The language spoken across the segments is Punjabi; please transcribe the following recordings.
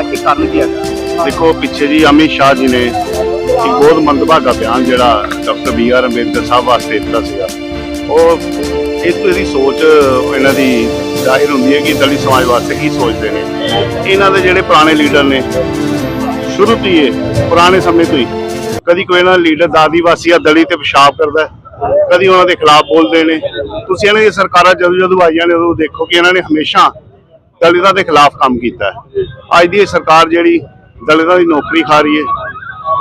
ਸੰਬੰਧ ਕਿ ਕਾਰਨ ਕੀ ਹੈਗਾ ਦੇਖੋ, ਪਿੱਛੇ ਜੀ ਅਮਿਤ ਸ਼ਾਹ ਜੀ ਨੇ ਇੱਕ ਬਹੁਤ ਮੰਦਭਾਗਾ ਬਿਆਨ ਜਿਹੜਾ doctor B R Ambedkar sahib ਵਾਸਤੇ ਦਿੱਤਾ ਸੀਗਾ। ਉਹ ਇਹ ਤੋਂ ਇਹਦੀ ਸੋਚ, ਇਹਨਾਂ ਦੀ ਜ਼ਾਹਿਰ ਹੁੰਦੀ ਹੈ ਕਿ ਦਲਿਤ ਸਮਾਜ ਵਾਸਤੇ ਕੀ ਸੋਚਦੇ ਨੇ। ਇਹਨਾਂ ਦੇ ਜਿਹੜੇ ਪੁਰਾਣੇ ਲੀਡਰ ਨੇ, ਸ਼ੁਰੂ ਤੋਂ ਹੀ ਪੁਰਾਣੇ ਸਮੇਂ ਤੋਂ ਹੀ। ਕਦੀ ਕੋਈ ਇਹਨਾਂ ਦਾ ਲੀਡਰ ਦਾਦੀਵਾਸੀ ਆ ਦਲਿਤ ਤੇ ਪਿਸ਼ਾਬ ਕਰਦਾ ਕਦੀ ਉਹਨਾਂ ਦੇ ਖਿਲਾਫ ਬੋਲਦੇ ਨੇ। ਤੁਸੀਂ ਇਹਨਾਂ ਦੀ ਸਰਕਾਰਾਂ ਜਦੋਂ ਜਦੋਂ ਆਈਆਂ ਨੇ, ਉਦੋਂ ਦੇਖੋ ਕਿ ਇਹਨਾਂ ਨੇ ਹਮੇਸ਼ਾ ਦਲਿਤਾਂ ਦੇ ਖਿਲਾਫ ਕੰਮ ਕੀਤਾ ਹੈ। ਅੱਜ ਦੀ ਇਹ ਸਰਕਾਰ ਜਿਹੜੀ ਦਲਿਤਾਂ ਦੀ ਨੌਕਰੀ ਖਾ ਰਹੀ ਹੈ।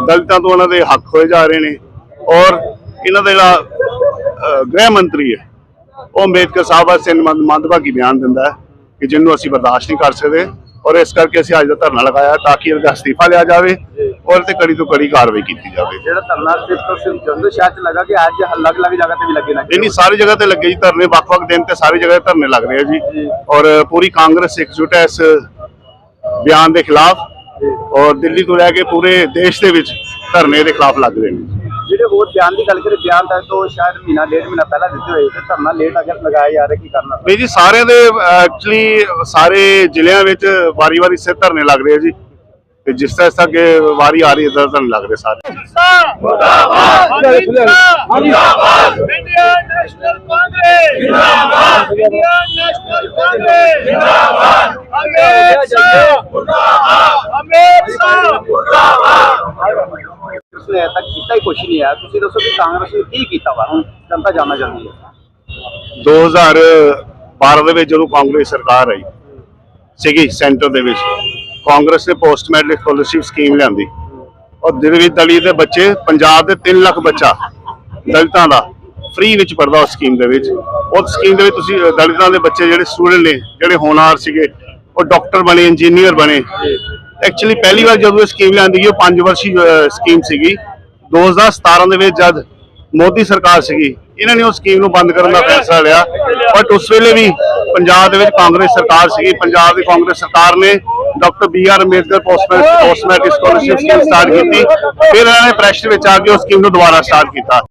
ਦਲਿਤਾਂ ਤੋਂ ਉਹਨਾਂ ਦੇ ਹੱਕ ਹੋਏ ਜਾ ਰਹੇ ਨੇ ਔਰ ਇਹਨਾਂ ਦਾ ਜਿਹੜਾ ਗ੍ਰਹਿ ਮੰਤਰੀ ਹੈ। ਉਹ ਅੰਬੇਦਕਰ ਸਾਹਿਬ ਵਾਸਤੇ ਮੰਦ- ਮੰਦਭਾਗੀ ਬਿਆਨ ਦਿੰਦਾ ਹੈ ਕਿ ਜਿਹਨੂੰ ਅਸੀਂ ਬਰਦਾਸ਼ਤ ਨਹੀਂ ਕਰ ਸਕਦੇ ਔਰ ਇਸ ਕਰਕੇ ਅਸੀਂ ਅੱਜ ਦਾ ਧਰਨਾ ਲਗਾਇਆ ਤਾਂ ਕਿ ਇਹਦਾ ਅਸਤੀਫਾ ਲਿਆ ਜਾਵੇ। ਔਰ ਤੇ ਕੜੀ ਤੋਂ ਕੜੀ ਕਾਰਵਾਈ ਕੀਤੀ ਜਾਵੇ। ਜਿਹੜਾ ਧਰਨਾ ਸਿਰਫ ਤੋਂ ਸਿਰਫ ਜੰਦਰ ਸ਼ਹਿਰ ਚ ਲੱਗਾ ਕਿ ਅੱਜ ਅਲੱਗ-ਅਲੱਗ ਜਗ੍ਹਾ ਤੇ ਵੀ ਲੱਗੇ ਨਾ। ਨਹੀਂ ਨਹੀਂ ਸਾਰੀ ਜਗ੍ਹਾ ਤੇ ਲੱਗੇ ਜੀ ਧਰਨੇ ਵੱਖ-ਵੱਖ ਦਿਨ ਤੇ ਸਾਰੀ ਜਗ੍ਹਾ ਤੇ ਧਰਨੇ ਲੱਗ ਰਹੇ ਆ ਜੀ। ਔਰ ਪੂਰੀ ਕਾਂਗਰਸ ਇਕਜੁੱਟ ਹੈ ਇਸ ਬਿਆਨ ਦੇ ਖਿਲਾਫ। ਔਰ ਦਿੱਲੀ ਤੋਂ ਲੈ ਕੇ ਪੂਰੇ ਦੇਸ਼ ਦੇ ਵਿੱਚ ਧਰਨੇ ਦੇ ਖਿਲਾਫ ਲੱਗ ਰਹੇ ਨੇ। ਜਿਹੜੇ ਹੋਰ ਬਿਆਨ ਦੀ ਗੱਲ ਕਰੇ ਬਿਆਨ ਤਾਂ ਤੋਂ ਸ਼ਾਇਦ ਮਹੀਨਾ ਡੇਢ ਮਹੀਨਾ ਪਹਿਲਾਂ ਦਿੱਤੇ ਹੋਏ ਤੇ ਧਰਨਾ ਲੇਟ ਅਗਰ ਲਗਾਇਆ ਜਾ ਰਿਹਾ ਕੀ ਕਰਨਾ? ਨਹੀਂ ਜੀ ਸਾਰਿਆਂ ਦੇ ਐਕਚੁਅਲੀ ਸਾਰੇ ਜ਼ਿਲ੍ਹਿਆਂ ਵਿੱਚ ਵਾਰੀ-ਵਾਰੀ ਸੇ ਧਰਨੇ ਲੱਗ ਰਹੇ ਜੀ। ਤੇ ਜਿਸ ਤਰ੍ਹਾਂ ਤੱਕ ਵਾਰੀ ਆ ਰਹੀ ਹੈ ਤਾਂ ਲੱਗ ਰਹੇ ਸਾਰੇ। ਮੁਰਦਾਬਾਦ ਮੁਰਦਾਬਾਦ ਇੰਡੀਆ ਨੈਸ਼ਨਲ ਕਾਂਗਰਸ। ਜਿੰਦਾਬਾਦ। India National Congress. ਜਿੰਦਾਬਾਦ। ਅਮੇਰ ਸ਼ਾਹ। ਮੁਰਦਾਬਾਦ ਅਮੇਰ ਸ਼ਾਹ। ਮੁਰਦਾਬਾਦ ਤੁਸੀਂ ਤੱਕ ਕੀਤਾ ਹੀ ਕੁਝ ਨਹੀਂ ਆ। ਤੁਸੀਂ ਦੱਸੋ ਕਿ ਕਾਂਗਰਸ ਨੇ ਕੀ ਕੀਤਾ ਵਾ? ਹੁਣ ਜਨਤਾ ਜਾਣਨਾ ਚਾਹੁੰਦੀ ਹੈ। 2012 ਦੇ ਵਿੱਚ ਜਦੋਂ ਕਾਂਗਰਸ ਸਰਕਾਰ ਆਈ ਸੀਗੀ ਸੈਂਟਰ ਦੇ ਵਿੱਚ। ਕਾਂਗਰਸ ਨੇ ਪੋਸਟ ਮੈਟ੍ਰਿਕ ਸਕਾਲਰਸ਼ਿਪ ਸਕੀਮ ਲਿਆਂਦੀ। ਔਰ ਜਿਹਦੇ ਵਿੱਚ ਦਲਿਤ ਦੇ ਬੱਚੇ, ਪੰਜਾਬ ਦੇ 3 ਲੱਖ ਬੱਚਾ ਦਲਿਤਾਂ ਦਾ ਫ੍ਰੀ ਵਿੱਚ ਪੜਦਾ ਉਸ ਸਕੀਮ ਦੇ ਵਿੱਚ। ਉਸ ਸਕੀਮ ਦੇ ਵਿੱਚ ਤੁਸੀਂ ਦਲਿਤਾਂ ਦੇ ਬੱਚੇ ਜਿਹੜੇ ਸਟੂਡੈਂਟ ਨੇ, ਜਿਹੜੇ ਹੋਣਹਾਰ ਸੀਗੇ, ਉਹ ਡਾਕਟਰ ਬਣੇ ਇੰਜੀਨੀਅਰ ਬਣੇ। ਐਕਚੁਅਲੀ ਪਹਿਲੀ ਵਾਰ ਜਦੋਂ ਇਹ ਸਕੀਮ ਲਿਆਂਦੀ ਗਈ, ਉਹ 5 ਵਰਸ਼ੀ ਸਕੀਮ ਸੀਗੀ। 2017 ਦੇ ਵਿੱਚ ਜਦ ਮੋਦੀ ਸਰਕਾਰ ਸੀਗੀ ਇਹਨਾਂ ਨੇ ਉਹ ਸਕੀਮ ਨੂੰ ਬੰਦ ਕਰਨ ਦਾ ਫੈਸਲਾ ਲਿਆ। ਬਟ ਉਸ ਵੇਲੇ ਵੀ ਪੰਜਾਬ ਦੇ ਵਿੱਚ ਕਾਂਗਰਸ ਸਰਕਾਰ ਸੀਗੀ। ਪੰਜਾਬ ਦੀ ਕਾਂਗਰਸ ਸਰਕਾਰ ਨੇ doctor B R Ambedkar postmatric scholarship scheme start ਕੀਤੀ। ਫਿਰ ਇਹਨਾਂ ਨੇ ਪ੍ਰੈਸ਼ਰ ਵਿੱਚ ਆ ਕੇ ਉਸ ਸਕੀਮ ਨੂੰ ਦੁਬਾਰਾ ਸਟਾਰਟ ਕੀਤਾ।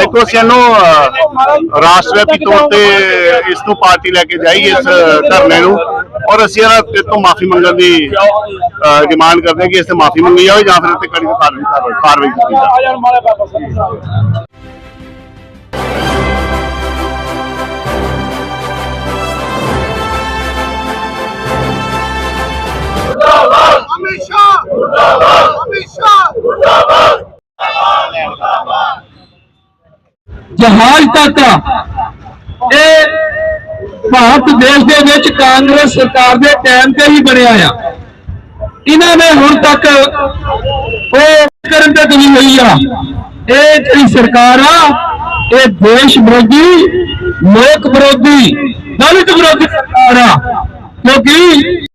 ਦੇਖੋ ਅਸੀਂ ਇਹਨੂੰ ਅਹ, ਰਾਸ਼ਟਰਵਿਆਪੀ ਤੌਰ ਤੇ ਇਸ ਨੂੰ ਪਾਰਟੀ ਲੈ ਕੇ ਜਾਈਏ ਇਸ ਧਰਨੇ ਨੂੰ। ਔਰ ਅਸੀਂ ਇਹਨਾਂ ਤੇ ਤੋਂ ਮਾਫੀ ਮੰਗਣ ਦੀ ਡਿਮਾਂਡ ਕਰਦੇ ਹਾਂ ਕਿ ਇਸ ਤੇ ਮਾਫੀ ਮੰਗੀ ਜਾਵੇ ਜਾਂ ਫਿਰ ਤੇ ਕੜੀ ਤੋਂ ਕਾਰਵਾਈ ਕੀਤੀ ਜਾਵੇ ਜਹਾਜ਼ ਤੱਕ। ਇਹ ਭਾਰਤ ਦੇਸ਼ ਦੇ ਵਿੱਚ ਕਾਂਗਰਸ ਸਰਕਾਰ ਦੇ ਟਾਈਮ ਤੇ ਹੀ ਬਣਿਆ ਆ। ਇਹਨਾਂ ਨੇ ਹੁਣ ਤੱਕ ਉਹ ਕਰਨ ਤੇ ਤੁਲੀ ਹੋਈ ਆ। ਇਹ ਜਿਹੜੀ ਸਰਕਾਰ ਆ, ਇਹ ਦੇਸ਼ ਵਿਰੋਧੀ, ਲੋਕ ਵਿਰੋਧੀ, ਦਲਿਤ ਵਿਰੋਧੀ ਸਰਕਾਰ ਆ। ਕਿਉਂਕਿ